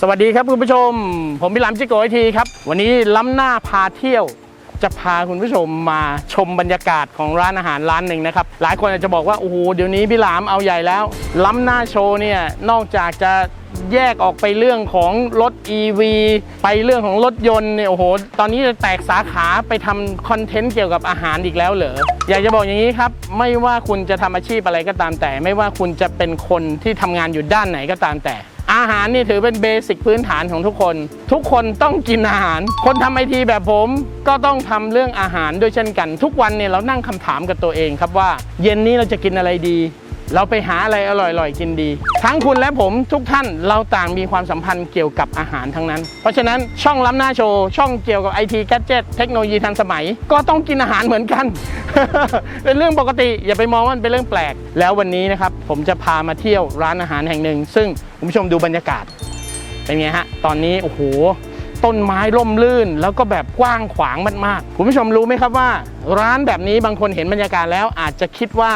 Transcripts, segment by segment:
สวัสดีครับคุณผู้ชม ผมพี่ลามจิโกไอทีครับ วันนี้ล้ำหน้าพาเที่ยว จะพาคุณผู้ชมมาชมบรรยากาศของร้านอาหารร้านหนึ่งนะครับ หลายคนอาจจะบอกว่า โอ้โห เดี๋ยวนี้พี่หลามเอาใหญ่แล้ว ล้ำหน้าโชว์เนี่ย นอกจากจะแยกออกไปเรื่องของรถ EV ไปเรื่องของรถยนต์เนี่ยโอ้โห ตอนนี้จะแตกสาขาไปทำคอนเทนต์เกี่ยวกับอาหารอีกแล้วเหรอ อยากจะบอกอย่างนี้ครับ ไม่ว่าคุณจะทำอาชีพอะไรก็ตามแต่ ไม่ว่าคุณจะเป็นคนที่ทำงานอยู่ด้านไหนก็ตามแต่ อาหารนี่ถือเป็นเบสิกพื้นฐานของทุกคน ทุกคนต้องกินอาหาร คนทำไอทีแบบผมก็ต้องทำเรื่องอาหารด้วยเช่นกัน ทุกวันเนี่ยเรานั่งคำถามกับตัวเองครับว่า เย็นนี้เราจะกินอะไรดี เราไปหาอะไรอร่อยๆ กินดี ทั้งคุณและผมทุกท่านเราต่างมีความสัมพันธ์เกี่ยวกับอาหารทั้งนั้น เพราะฉะนั้นช่องล้ำหน้าโชว์ช่องเกี่ยวกับไอทีแกจ e t เทคโนโลยีทันสมัย ก็ต้องกินอาหารเหมือนกัน เป็นเรื่องปกติอย่าไปมองว่ามันเป็นเรื่องแปลก แล้ววันนี้นะครับผมจะพามาเที่ยวร้านอาหารแห่งหนึ่ง ซึ่งคุณผู้ชมดูบรรยากาศเป็นไงฮะตอนนี้โอ้โหต้นไม้ร่มรื่น แล้วก็แบบกว้างขวางมากๆคุณผู้ชมรู้ไหมครับว่า ร้านแบบนี้บางคนเห็นบรรยากาศแล้วอาจจะคิดว่า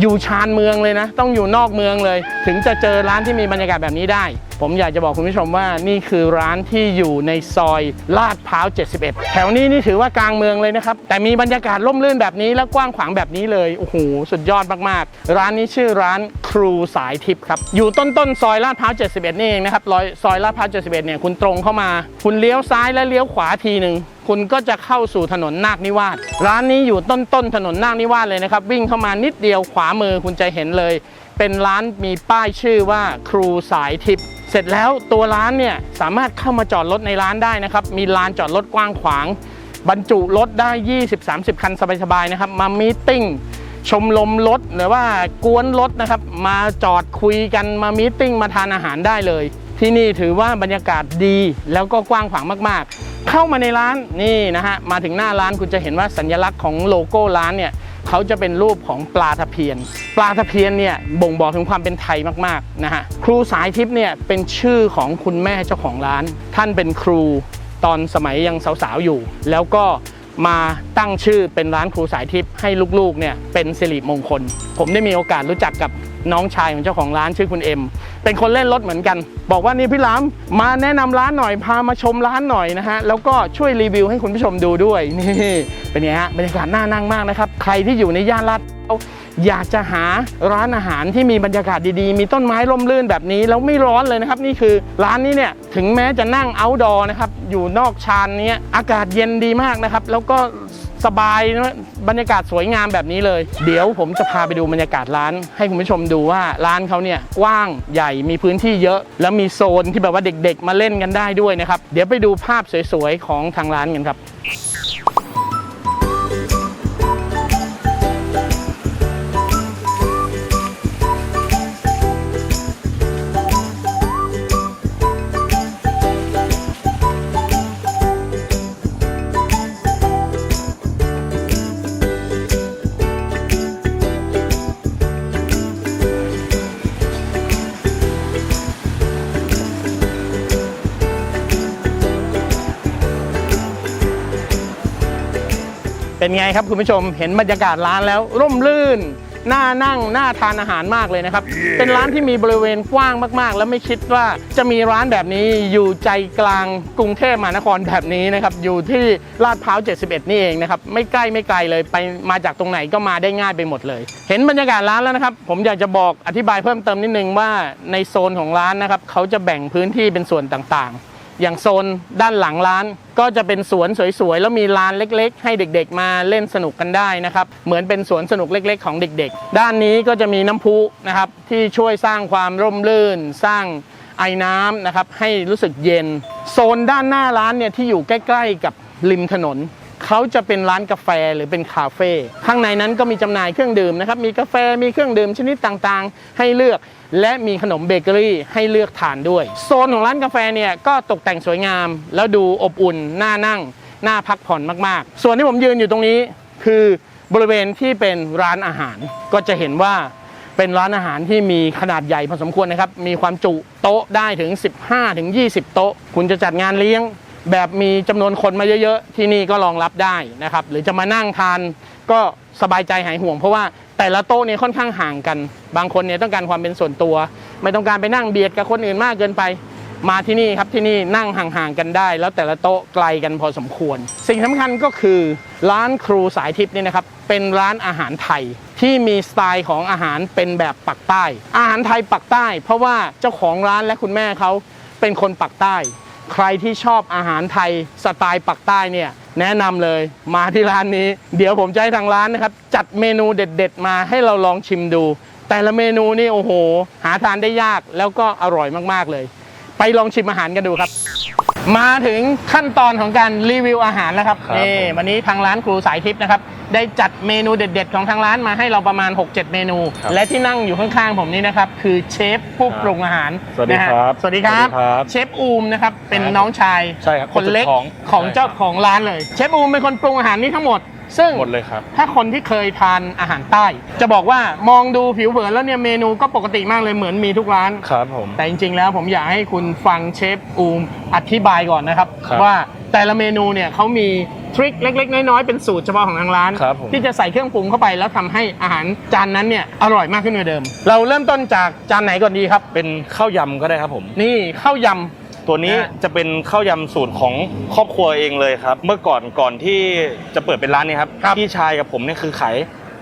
อยู่ชานเมืองเลยนะ ต้องอยู่นอกเมืองเลย ถึงจะเจอร้านที่มีบรรยากาศแบบนี้ได้ผมอยากจะบอกคุณผู้ชมว่านี่คือร้านที่อยู่ในซอยลาดพร้าว 71 แถวนี้นี่ถือว่ากลางเมืองเลยนะครับ แต่มีบรรยากาศร่มรื่นแบบนี้และกว้างขวางแบบนี้เลย โอ้โห สุดยอดมากๆ ร้านนี้ชื่อร้านครูสายทิพย์ครับ อยู่ต้นต้นๆซอยลาดพร้าว 71 นี่เองนะครับรอยซอยลาดพร้าว 71 เนี่ยคุณตรงเข้ามา คุณเลี้ยวซ้ายและเลี้ยวขวาทีหนึ่งคุณก็จะเข้าสู่ถนนนาคนิวาสร้านนี้อยู่ต้นต้นๆถนนนาคนิวาสเลยนะครับ วิ่งเข้ามานิดเดียวขวามือคุณจะเห็นเลย เป็นร้านมีป้ายชื่อว่าครูสายทิพย์ ร็จแล้วตัวร้านเนี่ยสามารถเข้ามาจอดรถในร้านได้นะครับ มีลานจอดรถกว้างขวาง บรรจุรถได้ 20-30 คันสบายๆนะครับ มามีติ้งชมรมรถหรือว่ากวนรถนะครับ มาจอดคุยกันมามีตติ้งมาทานอาหารได้เลย ที่นี่ถือว่าบรรยากาศดีแล้วก็กว้างขวางมากๆ เข้ามาในร้านนี่นะฮะมาถึงหน้าร้านคุณจะเห็นว่าสัญลักษณ์ของโลโก้ร้านเนี่ย เขาจะเป็นรูปของปลาตะเพียน ปลาตะเพียนเนี่ยบ่งบอกถึงความเป็นไทยมากๆนะฮะครูสายทิพย์เนี่ยเป็นชื่อของคุณแม่เจ้าของร้าน ท่านเป็นครูตอนสมัยยังสาวๆอยู่ แล้วก็มาตั้งชื่อเป็นร้านครูสายทิพย์ให้ลูกๆเนี่ยเป็นสิริมงคล ผมได้มีโอกาสรู้จักกับ น้องชายของเจ้าของร้านชื่อคุณเอ็มเป็นคนเล่นรถเหมือนกัน บอกว่านี่พี่ลามมาแนะนำร้านหน่อยพามาชมร้านหน่อยนะฮะแล้วก็ช่วยรีวิวให้คุณผู้ชมดูด้วยนี่เป็นไงฮะบรรยากาศน่านั่งมากนะครับใครที่อยู่ในย่านลาดพร้าวอยากจะหาร้านอาหารที่มีบรรยากาศดีๆ มีต้นไม้ร่มรื่นแบบนี้ แล้วไม่ร้อนเลยนะครับ นี่คือร้านนี้เนี่ยถึงแม้จะนั่ง outdoor นะครับอยู่นอกชานนี้อากาศเย็นดีมากนะครับ แล้วก็ สบายนะบรรยากาศสวยงามแบบนี้เลย เดี๋ยวผมจะพาไปดูบรรยากาศร้าน ให้คุณผู้ชมดูว่าร้านเขาเนี่ยกว้างใหญ่มีพื้นที่เยอะ แล้วมีโซนที่แบบว่าเด็กๆ มาเล่นกันได้ด้วยนะครับ เดี๋ยวไปดูภาพสวยๆของทางร้านกันครับ เป็นไงครับคุณผู้ชมเห็นบรรยากาศร้านแล้วร่มรื่นน่านั่งน่าทานอาหารมากเลยนะครับเป็นร้านที่มีบริเวณกว้างมากๆ แล้วไม่คิดว่าจะมีร้านแบบนี้อยู่ใจกลางกรุงเทพมหานครแบบนี้นะครับ อยู่ที่ลาดพร้าว 71 นี่เองนะครับ ไม่ใกล้ไม่ไกลเลย ไปมาจากตรงไหนก็มาได้ง่ายไปหมดเลย เห็นบรรยากาศร้านแล้วนะครับ ผมอยากจะบอกอธิบายเพิ่มเติมนิดนึงว่าในโซนของร้านนะครับ เขาจะแบ่งพื้นที่เป็นส่วนต่างๆ อย่างโซนด้านหลังร้าน ก็จะเป็นสวนสวยๆ แล้วมีลานเล็กๆ ให้เด็กๆ มาเล่นสนุกกันได้นะครับ เหมือนเป็นสวนสนุกเล็กๆ ของเด็กๆ ด้านนี้ก็จะมีน้ำพุนะครับที่ช่วยสร้างความร่มรื่น สร้างไอ้น้ำนะครับให้รู้สึกเย็น โซนด้านหน้าร้านเนี่ยที่อยู่ใกล้ ๆ กับริมถนน เขาจะเป็นร้านกาแฟหรือเป็นคาเฟ่ข้างในนั้นก็มีจำหน่ายเครื่องดื่มนะครับมีกาแฟมีเครื่องดื่มชนิดต่างๆ ให้เลือกและมีขนมเบเกอรี่ให้เลือกทานด้วย โซนของร้านกาแฟเนี่ยก็ตกแต่งสวยงาม แล้วดูอบอุ่นน่านั่งน่าพักผ่อนมากๆ ส่วนที่ผมยืนอยู่ตรงนี้คือบริเวณที่เป็นร้านอาหารก็จะเห็นว่าเป็นร้านอาหารที่มีขนาดใหญ่พอสมควรนะครับ มีความจุโต๊ะได้ถึง 15ถึง20 โต๊ะ คุณจะจัดงานเลี้ยง แบบมีจำนวนคนมาเยอะๆ ที่นี่ก็รองรับได้นะครับ หรือจะมานั่งทานก็สบายใจหายห่วง เพราะว่าแต่ละโต๊ะเนี่ยค่อนข้างห่างกัน บางคนเนี่ยต้องการความเป็นส่วนตัว ไม่ต้องการไปนั่งเบียดกับคนอื่นมากเกินไป มาที่นี่ครับที่นี่นั่งห่างๆกันได้ แล้วแต่ละโต๊ะไกลกันพอสมควร สิ่งสำคัญก็คือร้านครูสายทิพย์เนี่ยนะครับเป็นร้านอาหารไทยที่มีสไตล์ของอาหารเป็นแบบปักใต้ อาหารไทยปักใต้ เพราะว่าเจ้าของร้านและคุณแม่เขาเป็นคนปักใต้ ใครที่ชอบอาหารไทยสไตล์ปักใต้เนี่ยแนะนำเลยมาที่ร้านนี้ เดี๋ยวผมจะให้ทางร้านนะครับ จัดเมนูเด็ด ๆ มาให้เราลองชิมดู แต่ละเมนูนี่โอ้โห หาทานได้ยากแล้วก็อร่อยมากๆเลย ไปลองชิมอาหารกันดูครับ มาถึงขั้นตอนของการรีวิวอาหารแล้วครับครับนี่วันนี้ทางร้านครูสายทิพย์นะครับ ได้จัดเมนูเด็ด ๆ ของทางร้านมาให้เราประมาณ 6-7 เมนู ครับและที่นั่งอยู่ข้างๆผมนี่นะครับ คือเชฟผู้ครับปรุงอาหารสวัสดีนะฮะครับสวัสดีครับ สวัสดีครับเชฟอูมนะครับ เป็นครับน้องชายใช่ครับคนเล็กคนสุดท้องของใช่เจ้าครับของร้านเลย เชฟอูมเป็นคนปรุงอาหารนี้ทั้งหมด ซึ่งหมดเลยครับ ถ้าคนที่เคยทานอาหารใต้ จะบอกว่ามองดูผิวเผินแล้วเนี่ยเมนูก็ปกติมากเลยเหมือนมีทุกร้าน ครับผม แต่จริงๆแล้วผมอยากให้คุณฟังเชฟอูมอธิบายก่อนนะครับครับว่าแต่ละเมนูเนี่ยเขามีทริคเล็ก ๆ น้อยๆเป็นสูตรเฉพาะของทางร้านครับผมที่จะใส่เครื่องปรุงเข้าไปแล้วทำให้อาหารจานนั้นเนี่ยอร่อยมากขึ้นกว่าเดิม เราเริ่มต้นจากจานไหนก่อนดีครับ เป็นข้าวยำก็ได้ครับผม นี่ข้าวย ตัวนี้นะจะเป็นข้าวยำสูตรของครอบครัวเองเลยครับ เมื่อก่อนก่อนที่จะเปิดเป็นร้านนี้ครับครับพี่ชายกับผมเนี่ยคือขาย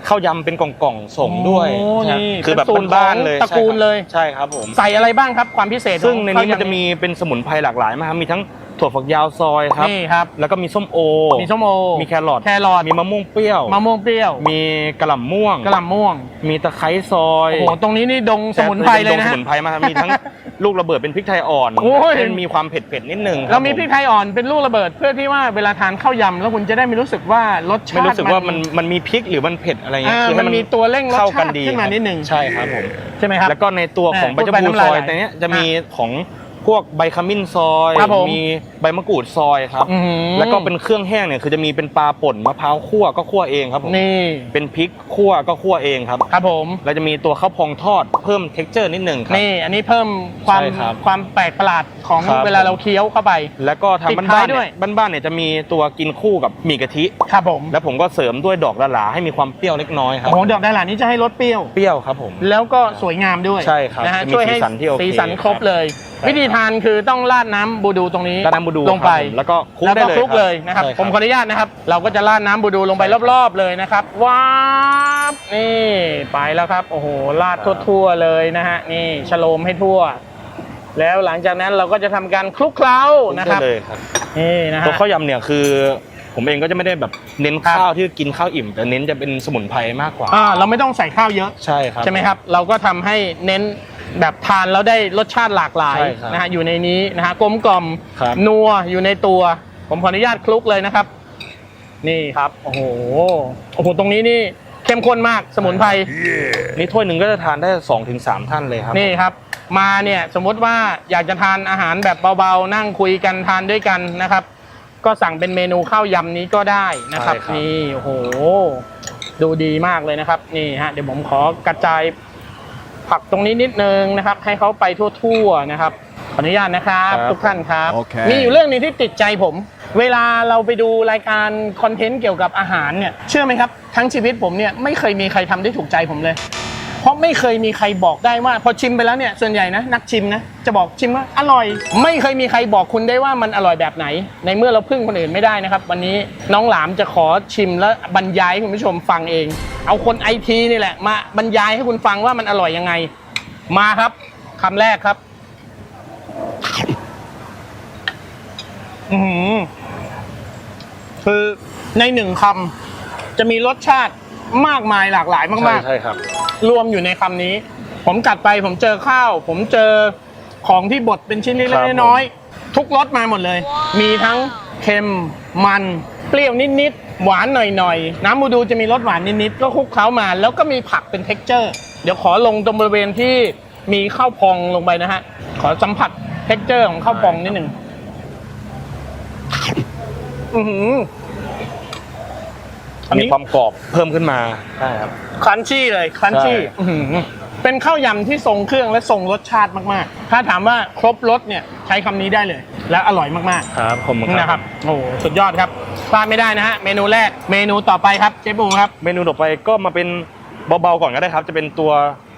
ข้าวยำเป็นกล่องๆำส่งด้วยโอ้ใช่นี่คือแบบเป็นสูตรบ้านของๆเลยตระกูลเลยใช่ครับผมใส่อะไรบ้างครับความพิเศษของซึ่งในนี้มันข้าวยำจะมีเป็นสมุนไพรหลากหลายมากครับมีทั้ง ถั่วฝักยาวซอยครับ นี่ครับ แล้วก็มีส้มโอ มีส้มโอ มีแครอท แครอท มีมะม่วงเปรี้ยว มะม่วงเปรี้ยว มีกระหล่ำม่วง กระหล่ำม่วง มีตะไคร้ซอย โอ้โห ตรงนี้นี่ดงสมุนไพรเลยนะสฮะมุนไพรมากครับ มีทั้งลูกระเบิดเป็นพริกไทยอ่อนโอ้ยเป็นมีความเผ็ดเผ็ดๆนิดนึงคบเรามีผพริกไทยอ่อนเป็นลูกระเบิดเพื่อที่ว่าเวลาทานข้าวยำแล้วคุณจะได้ไม่รู้สึกว่ารสชาไม่ติรู้สึกว่ามันมันมีพริกหรือมันเผ็ดอะไรเงี้ยอ่าคือให้มันมีตัวเร่งรสเข้ากัชานติดีขึ้นมาครับนิดหนึ่งใช่ครับผมใช่ไหมครับแล้วก็ในตัวของแหม่ใบชะพูดพูไปน้ำซลายอยไหลแต่เนี้ยจะมีอะของ พวกใบขมิ้นซอยครับผมมีใบมะกรูดซอยครับอื้อหือ แล้วก็เป็นเครื่องแห้งเนี่ยคือจะมีเป็นปลาป่นมะพร้าวคั่วก็คั่วเองครับผมนี่เป็นพริกคั่วก็คั่วเองครับครับผม แล้วจะมีตัวข้าวพองทอดเพิ่ม t e x t อร์นิดหนึ่งครับ นี่อันนี้เพิ่มความใช่ครับความแปลกประหลาดของครับ เวลาเราเคี้ยวเข้าไป แล้วก็ทางปิดบ้าท้ายนๆด้เนี่วย ยบ้านๆเนี่ยจะมีตัวกินคู่กับหมี่กะทิ ครับผมแล้วผมก็เสริมด้วยดอกละหลาให้มีความเปรี้ยวเล็กน้อยครับโอ้โหดอกดาหลานี้จะให้รสเปรี้ยว เปรี้ยวครับผม แล้วก็สวยงามด้วยใช่ครับนะฮะจะมีช่วยให้สีสันที่โอเคสีสันครบครับ เลยใช่ วิธีทานคือต้องราดน้ำบูดูตรงนี้ราดน้ำบูดูลงไปครับผมแล้วก็คลุกแล้วได้ก็เลยคลุกครับเลยนะครับ ใช่ครับ ผมขออนุญาตนะครับ เราก็จะราดน้ำบูดูลงไปรอบๆเลยนะครับว้าบนี่ไปแล้วครับ โอ้โหราดทั่วๆเลยนะฮะนี่ชโลมให้ทั่ว แล้วหลังจากนั้นเราก็จะทำการคลุกเคล้าคลุกนะครับได้เลยครับนี่นะตัวฮะ ข้าวยำเนี่ยคือ ผมเองก็จะไม่ได้แบบเน้นครับข้าวที่กินข้าวอิ่ม แต่เน้นจะเป็นสมุนไพรมากกว่า อ่าเราไม่ต้องใส่ข้าวเยอะ ใช่ครับ ใช่ไหมครับ เราก็ทำให้เน้น แบบทานแล้วได้รสชาติหลากหลายใช่ครับนะฮะอยู่ในนี้นะฮะกลมกล่อมครับ นัวอยู่ในตัว ผมขออนุญาตคลุกเลยนะครับ นี่ครับ โอ้โหโอ้โหตรงนี้นี่เข้มข้นมากสมุนไพร นี่ถ้วยหนึ่งก็จะทานได้2อถึงสท่านเลยครับนี่ครับ มาเนี่ยสมมติว่าอยากจะทานอาหารแบบเบาๆ นั่งคุยกันทานด้วยกันนะครับ ก็สั่งเป็นเมนูข้าวยำนี้ก็ได้นะครับใช่ครับนี่โอ้โห ดูดีมากเลยนะครับ นี่ฮะเดี๋ยวผมขอกระจาย ผักตรงนี้นิดนึงนะครับ ให้เขาไปทั่วๆนะครับขออนุญาตนะครับทุกท่านครับ โอเค มีอยู่เรื่องหนึงที่ติดใจผม เวลาเราไปดูรายการคอนเทนต์เกี่ยวกับอาหารเนี่ยเชื่อไหมครับ ทั้งชีวิตผมเนี่ยไม่เคยมีใครทำได้ถูกใจผมเลย เพราะไม่เคยมีใครบอกได้ว่า พอชิมไปแล้วเนี่ยส่วนใหญ่นะนักชิมนะจะบอกชิมว่าอร่อย ไม่เคยมีใครบอกคุณได้ว่ามันอร่อยแบบไหน ในเมื่อเราพึ่งคนอื่นไม่ได้นะครับ วันนี้น้องหลามจะขอชิมและบรรยายให้คุณผู้ชมฟังเอง เอาคนไอทีนี่แหละ มาบรรยายให้คุณฟังว่ามันอร่อยยังไง มาครับคำแรกครับ อือหือคือในหนึ่งคำจะมีรสชาติมากมายหลากหลายใช่มากใช่ครับๆรวมอยู่ในคำนี้ ผมกัดไปผมเจอข้าว ผมเจอของที่บดเป็นชิ้นเล็กครับผมๆน้อยๆทุกรสมาหมดเลย มีทั้งเค็มมัน เปรี้ยวนิดๆ หวานหน่อยๆ น้ำบูดูจะมีรสหวานนิดๆ ก็คลุกเคล้ามา แล้วก็มีผักเป็นเท็กเจอร์ เดี๋ยวขอลงตรงบริเวณที่มีข้าวพองลงไปนะฮะ ขอสัมผัสเท็กเจอร์ของข้าวพองนิดหนึ่งอือหืออันมีนี้ความกรอบเพิ่มขึ้นมาใช่ครับครันชี่เลยครันชี่ใช่อื้อหือเป็นข้าวยำที่ทรงเครื่องและทรงรสชาติมากๆ ถ้าถามว่าครบรสเนี่ยใช้คำนี้ได้เลย และอร่อยมากครับผมๆนะครับ โอ้โหสุดยอดครับ พลาดไม่ได้นะฮะเมนูแรกเมนูต่อไปครับเจ๊ปูครับ เมนูต่อไปก็มาเป็น เบาๆก่อนก็ได้ครับ จะเป็นตัว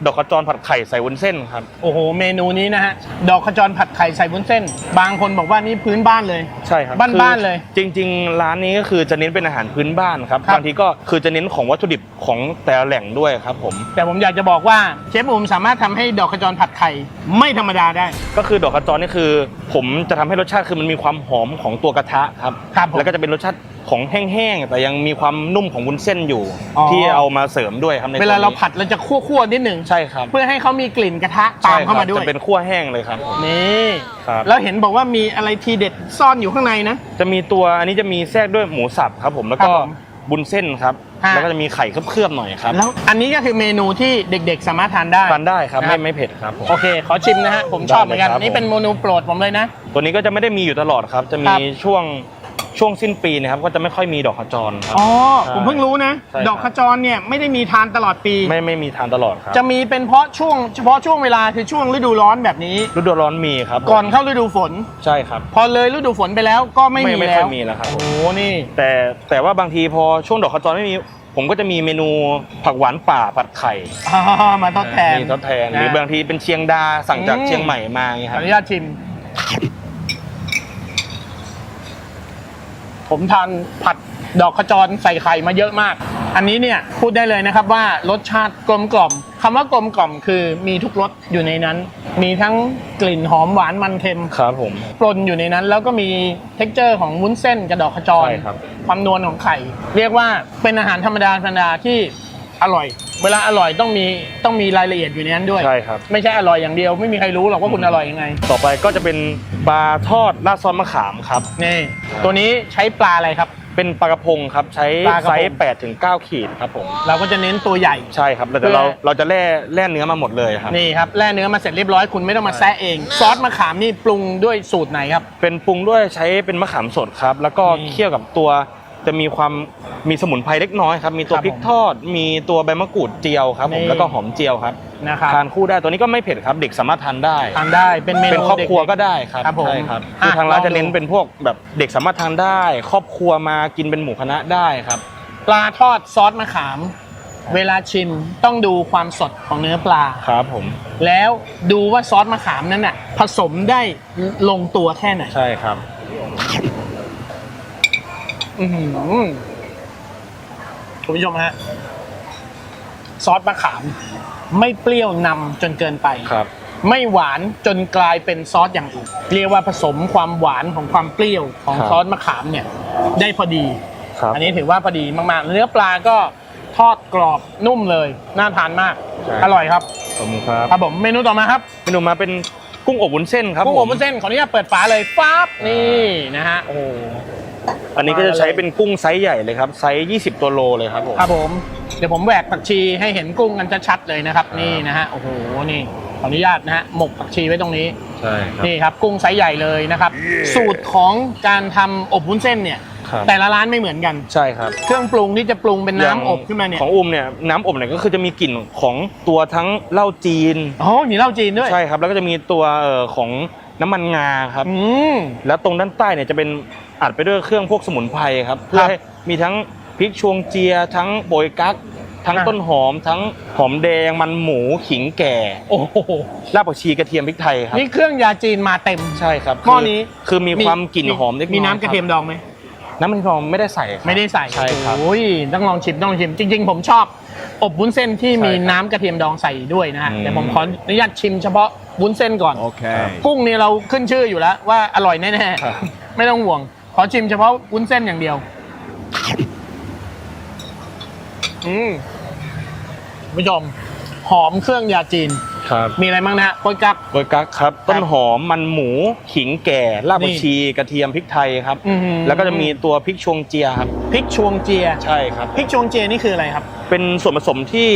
ดอกขจรผัดไข่ใส่วุ้นเส้นครับ โอ้โห เมนูนี้นะฮะ ดอกขจรผัดไข่ใส่วุ้นเส้น บางคนบอกว่านี่พื้นบ้านเลย ใช่ครับบ้านๆคือเลย จริง ๆ ร้านนี้ก็คือจะเน้นเป็นอาหารพื้นบ้านครับครับ บางทีก็คือจะเน้นของวัตถุดิบของแต่ละแหล่งด้วยครับผม แต่ผมอยากจะบอกว่าเชฟอุมสามารถทำให้ดอกขจรผัดไข่ไม่ธรรมดาได้ ก็คือดอกขจรนี่คือ ผมจะทำให้รสชาติคือมันมีความหอมของตัวกระทะครับครับผมแล้วก็จะเป็นรสชาติ ของแห้งๆแต่ยังมีความนุ่มของวุ้นเส้นอยู่ อ๋อ ที่เอามาเสริมด้วยครับในเวลาเราตัวนี้ผัดเราจะคั่วๆนิดหนึ่งใช่ครับเพื่อให้เขามีกลิ่นกระทะตามเข้ามาด้วย ใช่ครับจะเป็นคั่วแห้งเลยครับผมนี่ครับ แล้วเห็นบอกว่ามีอะไรทีเด็ดซ่อนอยู่ข้างในนะ จะมีตัวอันนี้จะมีแทรกด้วยหมูสับครับผมแล้วก็ครับผมบุญเส้นครับ ฮะ แล้วก็จะมีไข่เคลือบๆหน่อยครับแล้วอันนี้ก็คือเมนูที่เด็กๆ สามารถทานได้ ทานได้ครับนะครัไม่บไม่เผ็ดครับผม โอเค ขอชิมนะฮะ ผมชอบเหมือนกันได้เลยครับ นี่เป็นเมนูโปรดผมเลยนะ ตัวนี้ก็จะไม่ได้มีอยู่ตลอดครับ จะคมีรับ ช่วง ช่วงสิ้นปีนะครับก็จะไม่ค่อยมีดอกขจรครับ อ๋อใช่ผมเพิ่งรู้นะ ใช่ครับ ดอกขจรเนี่ยไม่ได้มีทานตลอดปี ไม่ไม่มีทานตลอดครับจะมีเป็นเพราะช่วงเฉพาะช่วงเวลาคือช่วงฤดูร้อนแบบนี้ ฤดูร้อนมีครับผมก่อนเข้าฤดูฝน ใช่ครับพอเลยฤดูฝนไปแล้วก็ไม่มีไม่แล้ค่อวยมีแล้วครับโอ้ผมโหนี่ แต่แต่ว่าบางทีพอช่วงดอกขจรไม่มี ผมก็จะมีเมนูผักหวานป่าผัดไข่อ่ามาทดแทน มีทดแทนนะหรือบางทีเป็นเชียงดาสั่งจากอืม เชียงใหม่มาอย่างเงี้ยขคอรับอนุญาตชิม ผมทานผัดดอกขจรใส่ไข่มาเยอะมาก อันนี้เนี่ยพูดได้เลยนะครับว่ารสชาติกลมกล่อมคำว่ากลมกล่อมคือมีทุกรสอยู่ในนั้น มีทั้งกลิ่นหอมหวานมันเค็มครับผม ปนอยู่ในนั้นแล้วก็มีเท็กเจอร์ของวุ้นเส้นกับดอกขจรใช่ครับ ความนวลของไข่ เรียกว่าเป็นอาหารธรรมดาธรรมดาที่อร่อย เวลาอร่อยต้องมีต้องมีรายละเอียดอยู่ในนั้นด้วย ใช่ครับ ไม่ใช่อร่อยอย่างเดียว ไม่มีใครรู้หรอกว่าคุณอร่อยยังไง ต่อไปก็จะเป็นปลาทอดราดซอสมะขามครับ นี่ ตัวนี้ใช้ปลาอะไรครับ เป็นปลากระพงครับใช้ปลากระพง ไซส์8ถึง9ขีดครับผม เราก็จะเน้นตัวใหญ่ ใช่ครับแต่เพื่อเราเราจะแล่แล่เนื้อมาหมดเลยครับ นี่ครับแล่เนื้อมาเสร็จเรียบร้อยคุณไม่ต้องมาแซะเอง ซอสมะขามนี่ปรุงด้วยสูตรไหนครับ เป็นปรุงด้วยใช้เป็นมะขามสดครับ แล้วก็นี่ เคี่ยวกับตัว จะมีความมีสมุนไพรเล็กน้อยครับมีตัวครับพริกทอด มีตัวใบมะกรูดเจียวครับผนี่มแล้วก็หอมเจียวครับนะครับทานคู่ได้ตัวนี้ก็ไม่เผ็ดครับเด็กสามารถทานได้ ทานได้เป็นเมนูเป็นครอบครัวด็ๆก็ได้ครับครับผมใช่ครับอะคือทางร้านลองจะเน้นดู เป็นพวกแบบเด็กสามารถทานได้ ครอบครัวมากินเป็นหมู่คณะได้ครับปลาทอดซอสมะขาม เวลาชิมต้องดูความสดของเนื้อปลา ครับผมแล้วดูว่าซอสมะขามนั้นน่ะผสมได้ลงตัวแค่ไหน ใช่ครับ อื้อหือคุณผู้ชมฮะ ซอสมะขาม ไม่เปรี้ยวนำจนเกินไป ครับ ไม่หวานจนกลายเป็นซอสอย่างอื่นเรียกว่าผสมความหวานของความเปรี้ยวของครับ ซอสมะขามเนี่ย ได้พอดี ครับอันนี้ถือว่าพอดีมากๆ เนื้อปลาก็ทอดกรอบนุ่มเลย น่าทานมากใช่อร่อยครับ ขอบคุณครับครับผมเมนูต่อมาครับเมนูมาเป็นกุ้งอบวุ้นเส้นครับกุ้งผอบมวุ้นเส้นขออนุญาตเปิดฝาเลยปั๊บนี่นะฮะโอ้โห อันนี้ก็จะใช้มาเลยเป็นกุ้งไซส์ใหญ่เลยครับไซส์20 ตัวโลเลยครับผม ครับผม เดี๋ยวผมแหวกผักชีให้เห็นกุ้งกันชัดๆเลยนะครับ นี่นะฮะ โอ้โห นี่ ขออนุญาตนะฮะ หมกผักชีไว้ตรงนี้ ใช่ครับ นี่ครับ กุ้งไซส์ใหญ่เลยนะครับ สูตรของการทำอบวุ้นเส้นเนี่ย ครับ แต่ละร้านไม่เหมือนกัน ใช่ครับเครื่องปรุงที่จะปรุงเป็นย่างน้ำอบขึ้นมาเนี่ย ของอุ้มเนี่ยน้ำอบเนี่ยก็คือจะมีกลิ่นของตัวทั้งเหล้าจีน อ๋อ มีเหล้าจีนด้วย ใช่ครับ แล้วก็จะมีตัวเอ่อของน้ำมันงาครับ อืม แล้วตรงด้านใต้เนี่ยจะเป็น อัดไปด้วยเครื่องพวกสมุนไพรครับเพื่อให้มีทั้งพริกชวงเจีย ทั้งโบยกั๊กทั้งอะต้นหอมทั้งหอมแดงมันหมูขิงแก่โอ้โหรากผักชีกระเทียมพริกไทยครับนี่เครื่องยาจีนมาเต็มใช่ครับหม้อนี้คือคือมีความกลิ่นหอมเล็กน้อยมีน้ำกระเทียมคบดองไหมน้ำมันหอมไม่ได้ใส่ครับไม่ได้ใส่ใช่ครับโอ้ยต้องลองชิมต้องลองชิมจริง ๆ ผมชอบ อบวุ้นเส้นที่มีใช่ครับน้ำกระเทียมดองใส่ด้วยนะฮะอืมเดี๋ยวผมขออนุญาตชิมเฉพาะวุ้นเส้นก่อน Okay. กุ้งนี่เราขึ้นชื่ออยู่แล้วว่าอร่อยแน่ครับๆไม่ต้องห่วง ขอชิมเฉพาะวุ้นเส้นอย่างเดียว อืมคุณผู้ชม หอมเครื่องยาจีน ครับมีอะไรบ้างนะฮะโป๊ยกั๊กโบยกั๊กครับ ต้นหอมมันหมูขิงแก่รากผักชีกระเทียมพริกไทยครับ อื้อหือแล้วก็จะมีตัวพริกชวงเจียครับ พริกชวงเจียใช่ครับ พริกชวงเจียนี่คืออะไรครับ เป็นส่วนผสมที่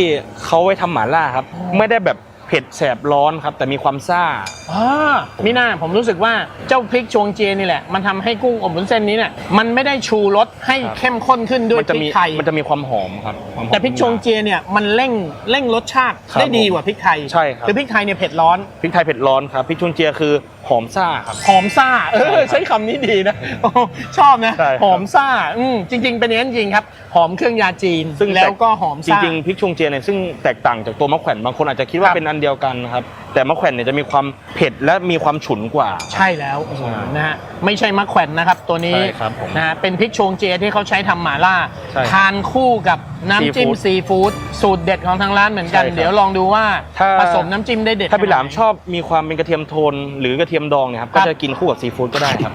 เขาไว้ทำหม่าล่าครับ ไม่ได้แบบ เผ็ดแสบร้อนครับ แต่มีความซ่าอ่ามิน่าผมรู้สึกว่าเจ้าพริกชวงเจียนี่แหละ มันทำให้กุ้งอบวุ้นเส้นนี้เนี่ยมันไม่ได้ชูรสให้ครับเข้มข้นขึ้นด้วยมันจะพริมีกไทย มันจะมีความหอมครับความหอม แต่พริกชวงเจียเนี่ยมันเร่งเร่งรสชาติครับได้ดีกว่าพริกไทยใช่ครับคือพริกไทยเนี่ยเผ็ดร้อน พริกไทยเผ็ดร้อนครับพริกชุนเจียคือหอมซ่าครับ หอมซ่า เออใช่ครับใช้คำนี้ดีนะโอ้ชอบนะ ใช่ครับ หอมซ่า อืมจริง ๆ เป็นอย่างนั้นจริงครับ หอมเครื่องยาจีน ซึ่งแล้วก็หอมจซ่าริงๆพริกชวงเจียเนี่ยซึ่งแตกต่างจากตัวมะแขวนบางคนอาจจะคิดว่าครับ เป็นอันเดียวกันครับ แต่มะแขวนเนี่ยจะมีความเผ็ดและมีความฉุนกว่า ใช่แล้วโอ้โหใช่นะฮะไม่ใช่มะแขวนนะครับ ตัวนี้ใช่ครับผมนะฮะเป็นพริกชวงเจียที่เขาใช้ทำหม่าล่า ใช่ทานคู่กับน้ำจิ้มซีฟู้ดซีฟู้ดสูตรเด็ดของทางร้านเหมือนกัน ใช่ครับเดี๋ยวลองดูว่าถ้า ผสมน้ำจิ้มได้เด็ดถ้าพี่หลามขนดไน ชอบมีความเป็นกระเทียมโทนหรือกระเทียมดองเนี่ยครับครัก็บจะกินคู่กับซีฟู้ดก็ได้ครับ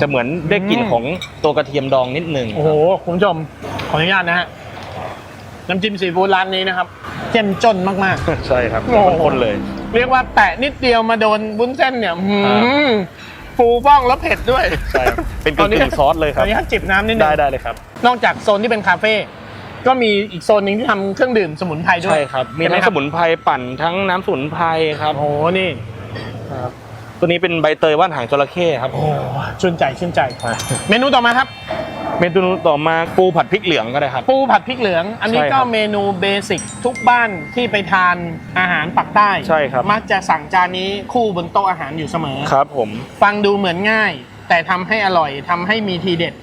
จะเหมือนได้กลิ่นอืม ของตัวกระเทียมดองนิดนึงโอ้โห คุณผู้ชม ขออนุญาตนะฮะ น้ำจิ้มซีฟู้ดร้านนี้นะครับ เจ้มจนมากใช่ครับโอ้โหคนเลย ๆ เรียกว่าแตะนิดเดียวมาโดนวุ้นเส้นเนี่ยหืมครับฟูฟ่องแล้วเผ็ดด้วยใช่ครับเป็นกึ่งๆซอสเลยคขอรับอนุญาตจิบน้ำนิดนึได้งได้เลยครับ นอกจากโซนที่เป็นคาเฟ่ก็มีอีกโซนหนึ่งที่ทำเครื่องดื่มสมุนไพรด้วย ใช่ครับ มีเห็นไหทั้งคสรับมุนไพรปั่นทั้งน้ำสมุนไพรครับ โอ้โหนี่ ตัวนี้เป็นใบเตยว่านหางจระเข้ครับ โอ้โหชื่นใจชื่นใจใช่เมนูต่อมาครับ เมนูต่อมาปูผัดพริกเหลืองก็ได้ครับ ปูผัดพริกเหลือง อันนี้ใช่คก็รับเมนูเบสิกทุกบ้านที่ไปทานอาหารปักใต้ใช่ครับ มักจะสั่งจานนี้คู่บนโต๊ะอาหารอยู่เสมอ ครับผม ฟังดูเหมือนง่าย แต่ทำให้อร่อยทำให้มีทีเด็ด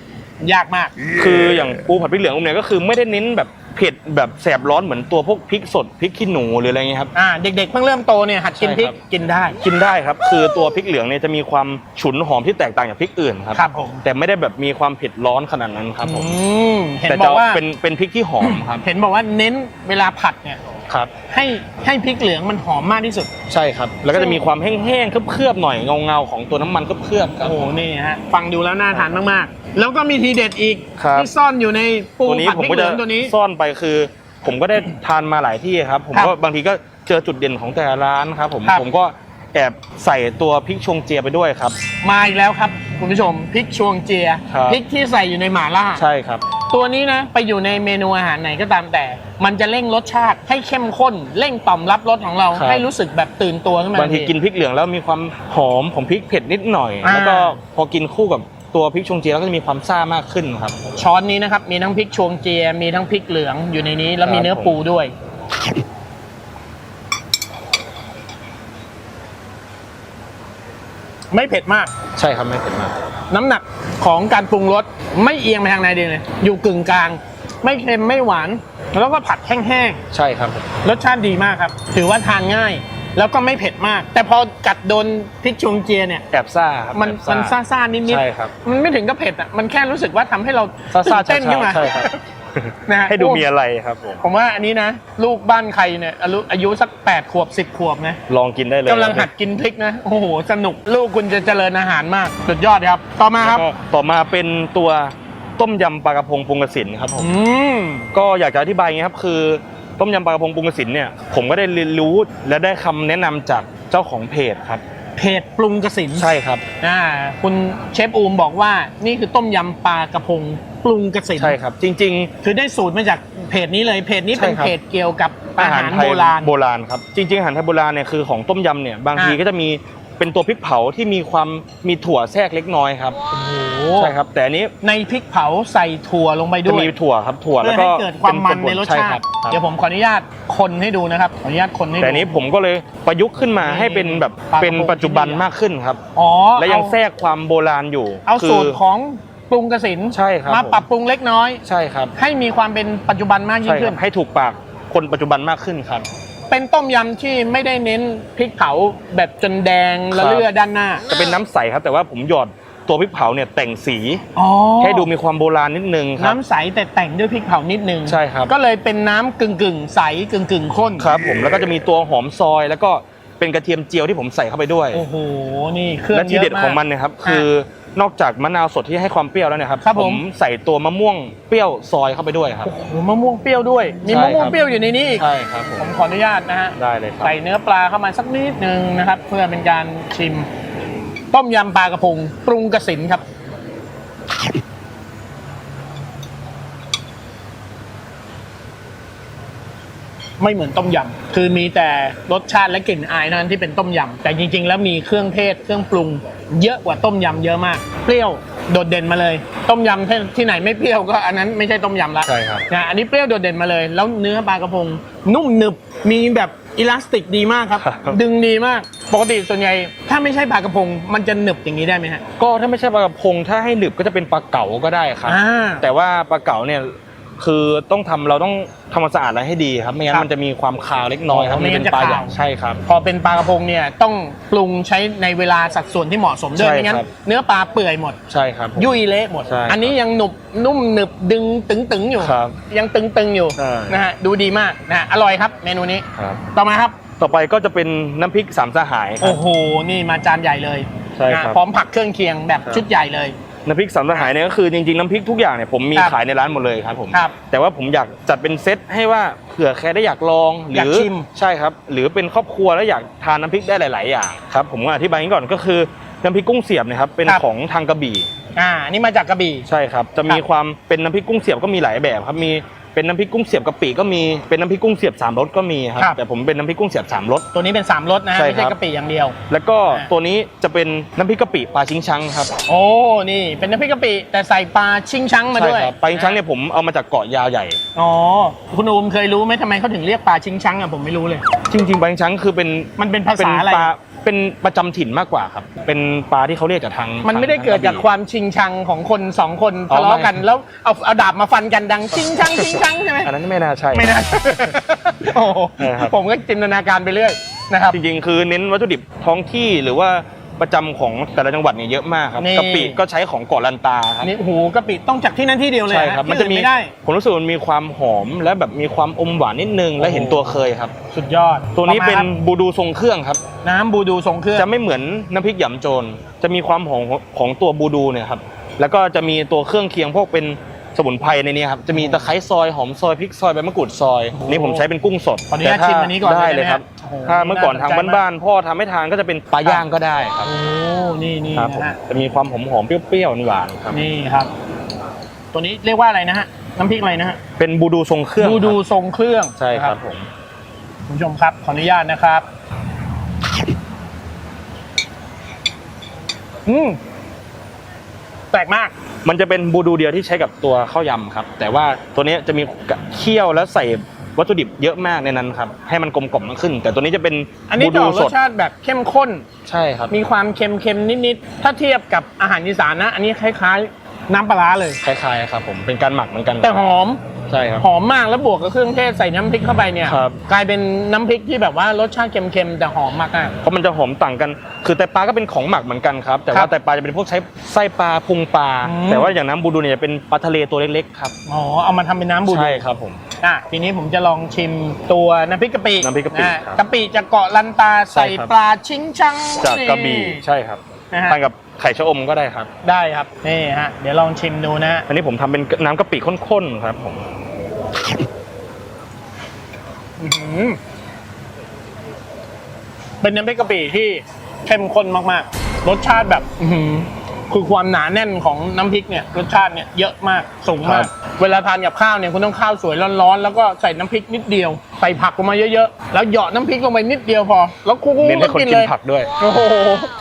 ยากมาก คืออย่างปูผัดพริกเหลืองเนี่ยก็คือไม่ได้เน้นแบบ เผ็ดแบบแสบร้อนเหมือนตัวพวกพริกสดพริกขี้หนูหรืออะไรเงี้ยครับ อ่าเด็กๆเพิ่งเริ่มโตเนี่ยหัดกินใช่พริกครับ กินได้ กินได้ครับ คือตัวพริกเหลืองเนี่ยจะมีความฉุนหอมที่แตกต่างจากพริกอื่นครับ ครับผม แต่ไม่ได้แบบมีความเผ็ดร้อนขนาดนั้นครับผมอืมเห็นแต่บจะอกว่าเป็นเป็นพริกที่หอมครับ เห็นบอกว่าเน้นเวลาผัดเนี่ย ครับ ให้ให้พริกเหลืองมันหอมมากที่สุด ใช่ครับ แล้วก็จะมีความแห้งๆเคลือบๆหน่อยเงาๆของตัวน้ำมันเคลือบๆครับ โอ้โหนี่ฮะฟังดูแล้วน่าทานมากๆ แล้วก็มีทีเด็ดอีกครับ ที่ซ่อนอยู่ในปูตัวนี้ผัดผมพริกก็เหลืจะองตัวนี้ ซ่อนไปคือ ผมก็ได้ทานมาหลายที่ครับ ผมครับก็บางทีก็เจอจุดเด่นของแต่ละร้านครับ ผมครับ ผมก็แอบใส่ตัวพริกชวงเจียไปด้วยครับ มาอีกแล้วครับคุณผู้ชมพริกชวงเจียครับ พริกที่ใส่อยู่ในหม่าล่า ใช่ครับ ตัวนี้นะไปอยู่ในเมนูอาหารไหนก็ตามแต่ มันจะเร่งรสชาติให้เข้มข้นเร่งต่อมรับรสของเรา ครับ ให้รู้สึกแบบตื่นตัวขึ้นมาบางทีทักินพริกเหลืองแล้วมีความหอมของพริกเผ็ดนิดหน่อย อ่า แล้วก็พอกินคู่กับตัวพริกชวงเจียแล้วก็จะมีความซ่ามากขึ้นครับ ช้อนนี้นะครับมีทั้งพริกชวงเจียมีทั้งพริกเหลืองอยู่ในนี้แล้วมีครับเนื้อผมปูด้วย ไม่เผ็ดมาก ใช่ครับไม่เผ็ดมาก น้ำหนักของการปรุงรสไม่เอียงไปทางใดเดียวเลย อยู่กึ่งกลาง ไม่เค็มไม่หวาน แล้วก็ผัดแห้งใช่ครับ ๆ รสชาติดีมากครับ ถือว่าทานง่าย แล้วก็ไม่เผ็ดมาก แต่พอกัดโดนพริกชวงเจียเนี่ย แอบซ่าครับมันแอบมันซ่าๆนิดใช่ครับๆมันไม่ถึงกับเผ็ดอะ มันแค่รู้สึกว่าทำให้เราซ่าตื่ซ่านเต้นขึ้นมา ใช่ครับ นะฮะให้ดูมีอะไรครับผม ผมว่าอันนี้นะ ลูกบ้านใครเนี่ยอายุอายุสัก 8 ขวบ 10 ขวบนะลองกินได้เลยกำลังหัดกินพริกนะ โอ้โห สนุกลูกคุณจะเจริญอาหารมาก สุดยอดครับ ต่อมาครับแล้วก็ต่อมาเป็นตัวต้มยำปลากระพงปรุงกระสินครับผมอืมก็อยากจะอธิบายอย่างนี้ครับ คือต้มยำปลากระพงปรุงกระสินเนี่ยผมก็ได้เรียนรู้และได้คำแนะนำจากเจ้าของเพจครับ เพจปรุงกระสินใช่ครับอ่าคุณเชฟอูมบอกว่านี่คือต้มยำปลากระพงปรุงกระสินใช่ครับ จริงคือได้สูตรมาจากเพจนี้เลยเพจนี้เป็นใช่ครับ เพจเกี่ยวกับๆอาหารโบราณ โบราณครับจริงๆอาหารไทยโบราณเนี่ยคือของต้มยำเนี่ยบางทีอ่าก็จะมี เป็นตัวพริกเผาที่มีความมีถั่วแทรกเล็กน้อยครับโอ้โหใช่ครับ แต่อันนี้ในพริกเผาใส่ถั่วลงไปจะด้วยมีถั่วครับถั่วเพื่แล้อวก็ให้เกิดความมันป็ในรสช่ชาคติ บครับ เดี๋ยวผมขออนุญาตคนให้ดูนะครับ ขออนุญาตคนให้ดู แต่อันนี้ผมก็เลยประยุกต์ขึ้นมานี่ให้เป็นแบบปลากระพง เป็นปัจจุบันมากขึ้นครับ อ๋อและยังเอาแทรกความโบราณอยู่เอาคื สูตรของปรุงกระสินใช่ครับ มาผมปรับปรุงเล็กน้อย ใช่ครับให้มีความเป็นปัจจุบันมากยิ่ใช่งคขึ้รัน บให้ถูกปากคนปัจจุบันมากขึ้นครับ เป็นต้มยำที่ไม่ได้เน้นพริกเผาแบบจนแดงครัละบเลือด้านหน้า จะเป็นน้ำใสครับ แต่ว่าผมหยอดตัวพริกเผาเนี่ยแต่งสี อ๋อให้ดูมีความโบราณนิดนึงครับ น้ำใสแต่แต่งด้วยพริกเผานิดนึงใช่ครับ ก็เลยเป็นน้ำกึ่งกึ่งๆใสกึ่งกึ่งๆข้นครับผมแล้วก็จะมีตัวหอมซอย แล้วก็เป็นกระเทียมเจียวที่ผมใส่เข้าไปด้วย โอ้โหนี่เครื่องและทีเด็ดยะากของมันเนะครับคือ นอกจากมะนาวสดที่ให้ความเปรี้ยวแล้วเนะครับครับผม ใส่ตัวมะม่วงเปรี้ยวซอยเข้าไปด้วยครับ โอ้โหมะม่วงเปรี้ยวด้วย มีใช่มะม่วงครับ เปรี้ยวอยู่ในนี้อีก ใช่ครับผผมมขออนุญาตนะฮะ ได้เลยครับ ใส่เนื้อปลาเข้ามาสักนิดนึงนะครับ เพื่อเป็นการชิม ต้มยำปลากระพงปรุงกระสินครับ ไม่เหมือนต้มยำคือมีแต่รสชาติและกลิ่นอายเท่านั้นที่เป็นต้มยำแต่จริง ๆ แล้วมีเครื่องเทศเครื่องปรุง เยอะกว่าต้มยำเยอะมาก เปรี้ยวโดดเด่นมาเลย ต้มยำที่ที่ไหนไม่เปรี้ยวก็อันนั้นไม่ใช่ต้มยำละใช่ครับนะอันนี้เปรี้ยวโดดเด่นมาเลย แล้วเนื้อปลากระพง นุ่มหนึบมีแบบอิลาสติกดีมากครับครับดึงดีมาก ปกติส่วนใหญ่ ถ้าไม่ใช่ปลากระพง มันจะหนึบอย่างนี้ได้ไหมฮะก็ถ้าไม่ใช่ปลากระพงถ้าให้หนึบก็จะเป็นปลาเก๋าก็ได้ครับอ่าแต่ว่าปลาเก๋าเนี่ย คือต้องทำเราต้องทำความสะอาดอะไรให้ดีครับไม่งั้ครันบมันจะมีความคาวเล็กน้อยครับอ๋อไม่งั้นเป็ปลาจะใหคาญ่วใช่ครับ พอเป็นปลากระพงเนี่ยต้องปรุงใช้ในเวลาสัดส่วนที่เหมาะสมด้วยใช่ไม่งั้นครับ เนื้อปลาเปื่อยหมด ใช่ครับผม ยุ่ยเละหมด ใช่อันนี้ยังหนุบนุ่มหนึบดึงตึงตึงๆอยู่ ครับยังตึงตึงๆอยู่ใช่ นะฮะดูดีมากนะฮะอร่อยครับเมนูนี้ ครับ ต่อมาครับ ต่อไปก็จะเป็นน้ำพริกสามสหายครัโอ้บ โหนี่มาจานใหญ่เลยใช่ครับนะพร้อมผักเครื่องเคียงแบบครับ ชุดใหญ่เลย น้ำพริกสามสหายเนี่ยก็คือจริงๆน้ำพริกทุกอย่างเนี่ยผมมีครับขายในร้านหมดเลยครับผมครับแต่ว่าผมอยากจัดเป็นเซตให้ว่าเผื่อใครได้อยากลองหอยากรือชิม ใช่ครับหรือเป็นครอบครัวแล้วอยากทานน้ำพริกได้หลาย ๆ อย่างครับผมก็อธิบายอย่างนี้ก่อนก็คือน้ำพริกกุ้งเสียบเนะครับเป็นครับของทางกระบี่ อ่า นี่มาจากกระบี่ ใช่ครับ จะมีครับความเป็นน้ำพริกกุ้งเสียบก็มีหลายแบบครับ มี เป็นน้ำพริกกุ้งเสียบกะปิก็มีเป็นน้ำพริกกุ้งเสียบสามรสก็มีครับครับ แต่ผมเป็นน้ำพริกกุ้งเสียบสามรส ตัวนี้เป็นสามรสนะฮะใช่ไม่ใช่ครับกะปิอย่างเดียว แล้วก็อ่า ตัวนี้จะเป็นน้ำพริกกะปิปลาชิงชังครับโอ้นี่เป็นน้ำพริกกะปิแต่ใส่ปลาชิงชังมาใช่ด้วยครับปลาชิงชังเนี่ยผมเอามาจากเกาะยาวใหญ่ อ๋อคุณอูมเคยรู้ไหมทำไมเขาถึงเรียกปลาชิงชังอะผมไม่รู้เลย จริงๆปลาชิงชังคือเป็นมันเป็นภาเป็นษาอะไรปลา เป็นประจำถิ่นมากกว่าครับ เป็นปลาที่เขาเรียกจากทางมันไม่ได้ทงเกิดจากระบี่ความชิงชังของคนสองคนอ๋อทะเลาะกันไม่แล้วเอาเอาดาบมาฟันกันดังชิงชังชิงชังใช่ไหมอันนั้นไม่น่าใช่ ไม่น่าโอ้โหนะครับ ผมก็จินตนาการไปเรื่อยนะครับ จริงๆ คือเน้นวัตถุดิบท้องที่หรือว่า ประจำของแต่ละจังหวัดเนี่ยเยอะมากครับนี่ กะปิก็ใช้ของเกาะลันตาครับนี่โอ้โหกะปิต้องจากที่นั่นที่เดียวเลยใช่นะครับมันที่จะอื่มีไม่ได้ ผมรู้สึกมันมีความหอมและแบบมีความอมหวานนิดนึงและเห็นโอ้โหตัวเคยครับ สุดยอดตัวนี้ต่อมาเป็นครับบูดูทรงเครื่องครับ น้ำบูดูทรงเครื่องจะไม่เหมือนน้ำพริกหยำโจร จะมีความหอมของตัวบูดูเนี่ยครับ แล้วก็จะมีตัวเครื่องเคียงพวกเป็นสมุนไพรในนี้ครับ จะมีตะไคร้ซอยหอมซอยพริกซอยใบมะกรูดซอยโอ้โหนี่ผมใช้เป็นกุ้งสดขออนุญาตแต่ถ้ชิมอันนี้ก่อนได้เลยเลยได้ไหมครับโอ้โหถ้าเมื่อก่อนทางน่าสนใจมากบ้านๆพ่อทำไม่ทานก็จะเป็นปลาย่างก็ได้ครับ โอ้นี่นี่ครับผมนะฮะจะมีความหอมๆเปรี้ยวๆหวานๆครับ นี่ครับ ตัวนี้เรียกว่าอะไรนะฮะน้ำพริกอะไรนะฮะเป็นบูดูทรงเครื่องบูดูครับทรงเครื่องใช่ครับนะผม คุณผู้ชมครับขออนุญาตนะครับ อืมแปลกมาก มันจะเป็นบูดูเดียวที่ใช้กับตัวข้าวยำครับ แต่ว่าตัวนี้จะมีเคี่ยวแล้วใส่ วัตถุดิบเยอะมากในนั้นครับ ให้มันกลมกล่อมมากขึ้น แต่ตัวนี้จะเป็นอันนี้บูจะดูออกรสสดชาติแบบเข้มข้น ใช่ครับ มีความเค็มๆ นิดๆ ถ้าเทียบกับอาหารอีสานนะ อันนี้คล้ายๆ น้ำปลาร้าเลย คล้ายๆครับผม เป็นการหมักเหมือนกัน แต่หอม ใช่ครับ หอมมากแล้วบวกกับเครื่องเทศใส่น้ำพริกเข้าไปเนี่ย ครับ กลายเป็นน้ำพริกที่แบบว่ารสชาติเค็มๆแต่หอมมากอะ เพราะมันจะหอมต่างกัน คือไตปลาก็เป็นของหมักเหมือนกันครับ แต่ครัว่าบไตปลาจะเป็นพวกใช้ไส้ปลาพุงปลา อืม แต่ว่าอย่างน้ำบูดูเนี่ยจะเป็นปลาทะเลตัวเล็กๆครับ อ๋อเอามาทำเป็นน้ำบูดูใช่ครับผม อะทีนี้ผมจะลองชิมตัวน้ำพริกกะปิน้ำพริกกะปินะครับกะปิจะเกาะลันตาใส่ใช่ครับ ปลาชิงชังจากกระบี่นี่ ใช่ครับนะฮะ ทานกับไข่ชะอมก็ได้ครับ ได้ครับนี่ฮะเดี๋ยวลองชิมดูนะฮะอันนี้ผมทำเป็นน้ำกะปิข้นๆครับผมอื้อหือ เป็นน้ำพริกกะปิที่เข้มข้นมากๆ รสชาติแบบอื้อหือคือความหนาแน่นของน้ำพริกเนี่ย รสชาติเนี่ยเยอะมากสูงมาก เวลาทานกับข้าวเนี่ยคุณต้องข้าวสวยร้อนๆ แล้วก็ใส่น้ำพริกนิดเดียว ใส่ผักลงมาเยอะๆ แล้วเหยาะน้ำพริกลงไปนิดเดียวพอ แล้วคู่เน้นให้ๆคนกินกิเลนยผักด้วยโอ้โห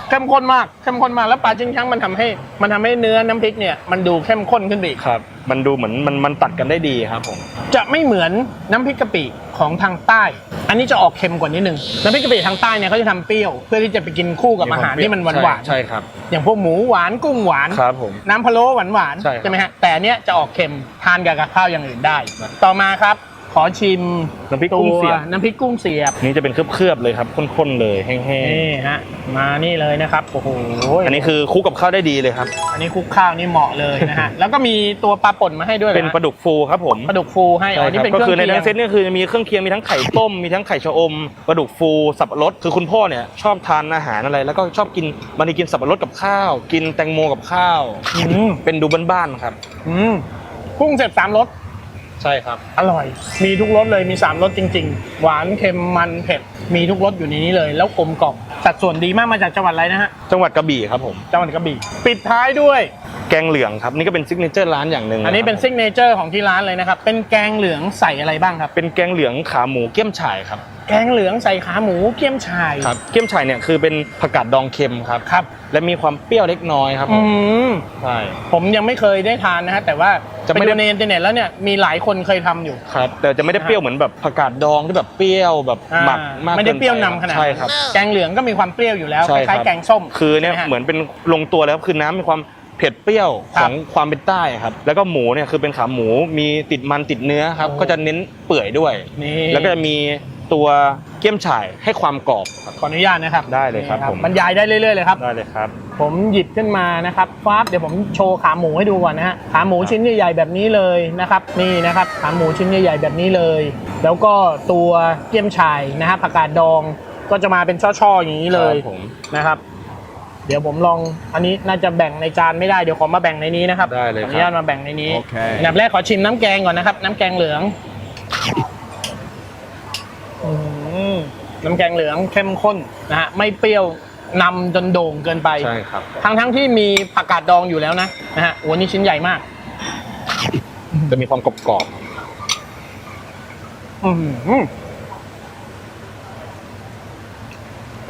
เข้มข้นมากเข้มข้นมากแล้วปลาจิ้งช้างมันทำให้ มันทำให้เนื้อน้ำพริกเนี่ยมันดูเข้มข้นขึ้นไปอีกครับ มันดูเหมือนมันมันตัดกันได้ดีครับผม จะไม่เหมือนน้ำพริกกะปิของทางใต้ อันนี้จะออกเค็มกว่านิดนึง น้ำพริกกะปิทางใต้เนี่ยเขาจะทำเปรี้ยว เพื่อที่จะไปกินคู่กับอาหารที่มันหวานหวานใช่ครับๆอย่างพวกหมูหวานกุ้งหวาน ครับผม น้ำพะโล้หวานหวานๆใช่ครับไหมฮะ แต่อันเนี้ยจะออกเค็มทานกับข้าวอย่างอื่นได้ ต่อมาครับ ขอชิมน้ำพริกตักุ้งวเสียบน้ำพริกกุ้งเสียบ นี่จะเป็นเคลือบๆเลยครับข้นๆเลยแห้งนี่ฮะ มานี่เลยนะครับ โอ้โห ๆ อันนี้คือคลุกกับข้าวได้ดีเลยครับ อันนี้คลุกข้าวนี่เหมาะเลยนะฮะ แล้วก็มีตัวปลาป่นมาให้ด้วยหรอเป็นฮะปลาดุกฟูครับผมปลาดุกฟูให้อ๋ใช่อคนี่รับเป็นก็เครื่คือองในเคียทั้งงเซตเนี่ยคือจะมีเครื่องเคียงมีทั้งไข่ต้มมีทั้งไข่ชะอมปลาดุกฟูสับปะรดคือคุณพ่อเนี่ยชอบทานอาหารอะไร แล้วก็ชอบกินบางทีกินสับปะรดกับข้าว กินแตงโมกับข้าว อืมเป็นดูบ้านๆครับ อืมกุ้งเสร็จสามรส ใช่ครับ อร่อย มีทุกรสเลยมีสามรสจริง ๆ หวานเค็มมันเผ็ดมีทุกรสอยู่ในนี้เลย แล้วกลมกล่อมสัดส่วนดีมากมาจากจังหวัดอะไรนะฮะจังหวัดกระบี่ครับผม จังหวัดกระบี่ปิดท้ายด้วย แกงเหลืองครับนี่ก็เป็นซิกเนเจอร์ร้านอย่างหนึ่งอันนี้เป็นครับซิกเนเจอร์ของที่ร้านเลยนะครับ เป็นแกงเหลืองใส่อะไรบ้างครับ เป็นแกงเหลืองขาหมูเกี๊ยมฉ่ายครับ แกงเหลืองใส่ขาหมูเกี๊ยมชายครับเกี๊ยมฉ่ายเนี่ยคือเป็นผักกาดดองเค็มครับครับ และมีความเปรี้ยวเล็กน้อยครับผอืมมใช่ผมยังไม่เคยได้ทานนะฮะแต่ว่าจะไปไม่ได้ดูในอินเทอร์เน็ตแล้วเนี่ยมีหลายคนเคยทำอยู่ครับ แต่จะไม่ได้เปรี้ยวเหมือนแบบผักกาดดองที่แบบเปรี้ยวแบบอ่าหมักมากไม่ได้กิเปรี้ยวนำขนาดใช่ครับแกงเหลืองก็มีความเปรี้ยวอยู่แล้วคใช่ล้ายรับๆแกงส้มคือเนี่ยใช่ไหมฮะเหมือนเป็นลงตัวแล้วคือน้ำมีความ เผ็ดเปรี้ยวครัขบองความเป็นใต้ครับ แล้วก็หมูเนี่ยคือเป็นขาหมูมีติดมันติดเนื้อครับโอ้ก็จะเน้นเปื่อยด้วย นี่แล้วก็จะมีตัวเกี๊ยมฉ่ายให้ความกรอบครับ ขออนุญาตนะครับได้เลยครับนี่ผม บรรยายได้เรื่อยๆเลยครับ ได้เลยครับ ผมหยิบขึ้นมานะครับฟ้าบเดี๋ยวผมโชว์ขาหมูให้ดูก่อนนะฮะขาหมูชิ้นใหญ่ๆแบบนี้เลยนะครับนี่นะครับขาหมูชิ้นใหญ่ๆแบบนี้เลย แล้วก็ตัวเกี๊ยมฉ่ายนะฮะผักกาดดองก็จะมาเป็นช่อๆอย่างนี้เลยครับผม นะครับ เดี๋ยวผมลองอันนี้น่าจะแบ่งในจานไม่ได้เดี๋ยวขอมาแบ่งในนี้นะครับได้เลยขออคนุญารัตบมาแบ่งในนี้โอเค อันดับแรกขอชิมน้ำแกงก่อนนะครับ น้ำแกงเหลืองอืมน้ำแกงเหลืองเข้มข้นนะฮะไม่เปรี้ยวนำจนโด่งเกินไป ใช่ครับ ทั้งทั้งที่มีผักกาดดองอยู่แล้วนะนะฮะโอ้นี่ชิ้นใหญ่มาก จะมีความกรอบอืม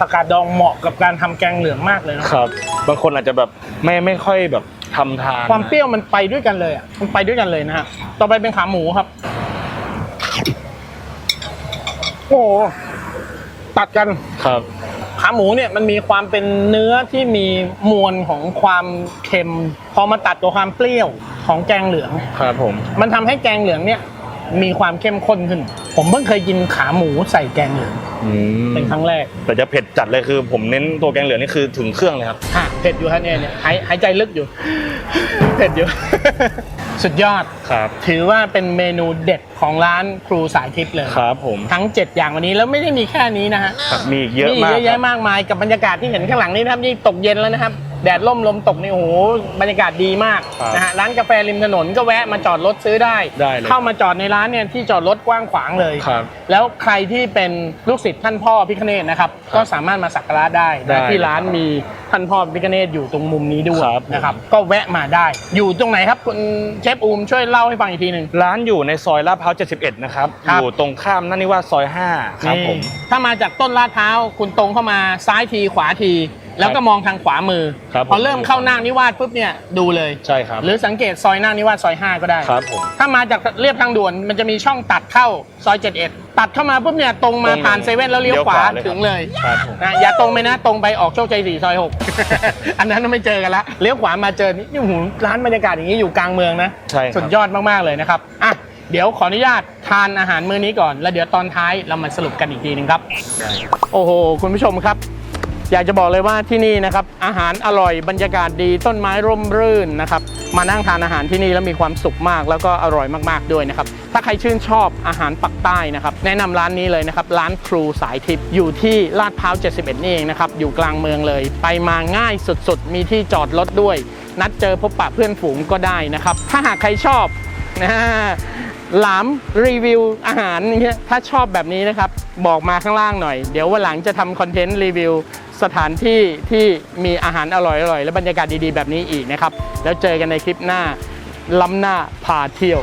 ผักกาดดองเหมาะกับการทำแกงเหลืองมากเลยนะๆครับ บางคนอาจจะแบบไม่ไม่ค่อยแบบทำทานความเปรี้ยวมันไปด้วยกันเลยอะมันไปด้วยกันเลยนะฮะต่อไปเป็นขาหมูครับ โอ้โหตัดกัน ครับ ขาหมูเนี่ยมันมีความเป็นเนื้อที่มีมวลของความเค็ม พอมาตัดตัวความเปรี้ยวของแกงเหลือง ครับผม มันทำให้แกงเหลืองเนี่ย มีความเข้มข้นขึ้น ผมเพิ่งเคยกินขาหมูใส่แกงเหลืองอืมเป็นครั้งแรกแต่จะเผ็ดจัดเลยคือ ผมเน้นตัวแกงเหลืองนี่คือถึงเครื่องเลยครับฮะเผ็ดอยู่ฮะเนี่ยเนี่ยหายหายใจลึกอยู่ เผ็ดอยู่ สุดยอด ครับ ถือว่าเป็นเมนูเด็ดของร้านครูสายทิพย์เลย ครับผมทั้ง 7 อย่างวันนี้แล้วไม่ได้มีแค่นี้นะฮะ ครับมีอีกเยอะมีมากเยอะครัแยะบมากมายกับบรรยากาศที่เห็นข้างหลังนี้นะครับนี่ตกเย็นแล้วนะครับ แดดล่มลมตกนี่โอ้โหบรรยากาศดีมากครับนะฮะร้านกาแฟริมถนนก็แวะมาจอดรถซื้อได้ ได้เลย เข้ามาจอดในร้านเนี่ยที่จอดรถกว้างขวางเลย ครับ แล้วใครที่เป็นลูกศิษย์ท่านพ่อพิคเนตนะครับก็สามารถมาสักการะได้ได้นะที่ร้านมีท่านพ่อพิคเนตอยู่ตรงมุมนี้ด้วยครับนะครับก็แวะมาได้ อยู่ตรงไหนครับคุณเชฟอูมช่วยเล่าให้ฟังอีกทีหนึ่ง ร้านอยู่ในซอยลาดพร้าว 71 นะครับ ครับอยู่ตรงข้ามนั่นนี่ว่าซอย 5 ครับผม นี่ถ้ามาจากต้นลาดพร้าวคุณตรงเข้ามาซ้ายทีขวาที แล้วก็มองทางขวามือ ครับพอเริ่มเข้านาคนิวาสปุ๊บเนี่ยดูเลยใช่ครับ หรือสังเกตซอยนาคนิวาสซอย 5 ก็ได้ครับผมถ้ามาจากเรียบทางด่วนมันจะมีช่องตัดเข้าซอย 71 ตัดเข้ามาปุ๊บเนี่ยตรงมาตรงเลยผ่านเซเว่นแล้วเลี้ยวขวาเลี้ยวขวาเลยถึงเลยครับผม นะอย่าตรงไปนะตรงไปออกโชคชัยสี่ซอยหกอันนั้นไม่เจอกันละเลี้ยวขวามาเจอนี่นี่หูร้านบรรยากาศอย่างนี้อยู่กลางเมืองนะ ใช่ครับ สุดยอดมากๆเลยนะครับอะเดี๋ยวขออนุญาตทานอาหารมื้อนี้ก่อน แล้วเดี๋ยวตอนท้ายเรามาสรุปกันอีกทีหนึงครับ โอ้โห คุณผู้ชมครับ อยากจะบอกเลยว่าที่นี่นะครับอาหารอร่อยบรรยากาศดีต้นไม้ร่มรื่นนะครับมานั่งทานอาหารที่นี่แล้วมีความสุขมาก แล้วก็อร่อยมากๆด้วยนะครับถ้าใครชื่นชอบอาหารปักใต้นะครับแนะนำร้านนี้เลยนะครับร้านครูสายทิพย์อยู่ที่ลาดพร้าว 71 นี่เองนะครับอยู่กลางเมืองเลย ไปมาง่ายสุดๆ มีที่จอดรถด้วย นัดเจอพบปะเพื่อนฝูงก็ได้นะครับถ้าหากใครชอบนะหลามรีวิวอาหารอย่างเงี้ยถ้าชอบแบบนี้นะครับ บอกมาข้างล่างหน่อย เดี๋ยววันหลังจะทำคอนเทนต์รีวิว สถานที่ที่มีอาหารอร่อยๆ และบรรยากาศดีๆ แบบนี้อีกนะครับ แล้วเจอกันในคลิปหน้าล้ำหน้าพาเที่ยว